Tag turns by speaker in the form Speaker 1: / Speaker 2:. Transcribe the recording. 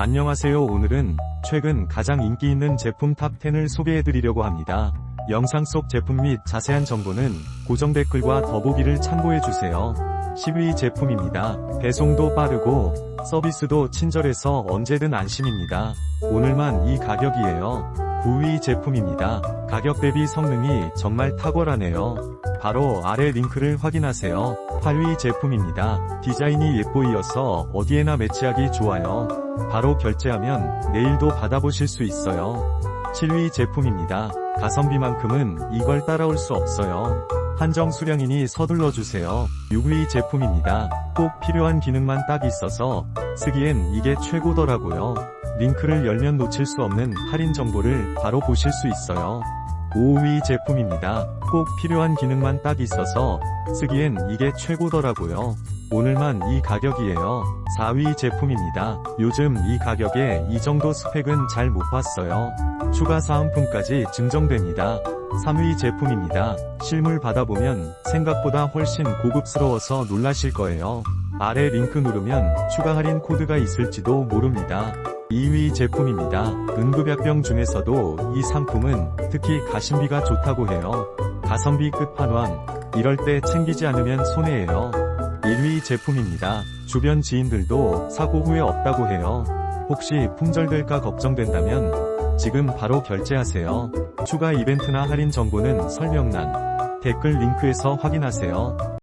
Speaker 1: 안녕하세요 오늘은 최근 가장 인기 있는 제품 탑10을 소개해드리려고 합니다. 영상 속 제품 및 자세한 정보는 고정 댓글과 더보기를 참고해주세요. 10위 제품입니다. 배송도 빠르고 서비스도 친절해서 언제든 안심입니다. 오늘만 이 가격이에요. 9위 제품입니다. 가격 대비 성능이 정말 탁월하네요. 바로 아래 링크를 확인하세요. 8위 제품입니다. 디자인이 예뻐이어서 어디에나 매치하기 좋아요. 바로 결제하면 내일도 받아보실 수 있어요. 7위 제품입니다. 가성비만큼은 이걸 따라올 수 없어요. 한정 수량이니 서둘러 주세요. 6위 제품입니다. 꼭 필요한 기능만 딱 있어서 쓰기엔 이게 최고더라고요. 링크를 열면 놓칠 수 없는 할인 정보를 바로 보실 수 있어요. 5위 제품입니다. 꼭 필요한 기능만 딱 있어서 쓰기엔 이게 최고더라고요. 오늘만 이 가격이에요. 4위 제품입니다. 요즘 이 가격에 이 정도 스펙은 잘 못 봤어요. 추가 사은품까지 증정됩니다. 3위 제품입니다. 실물 받아보면 생각보다 훨씬 고급스러워서 놀라실 거예요. 아래 링크 누르면 추가 할인 코드가 있을지도 모릅니다. 2위 제품입니다. 응급약병 중에서도 이 상품은 특히 가심비가 좋다고 해요. 가성비 끝판왕. 이럴 때 챙기지 않으면 손해예요. 1위 제품입니다. 주변 지인들도 사고 후에 없다고 해요. 혹시 품절될까 걱정된다면 지금 바로 결제하세요. 추가 이벤트나 할인 정보는 설명란, 댓글 링크에서 확인하세요.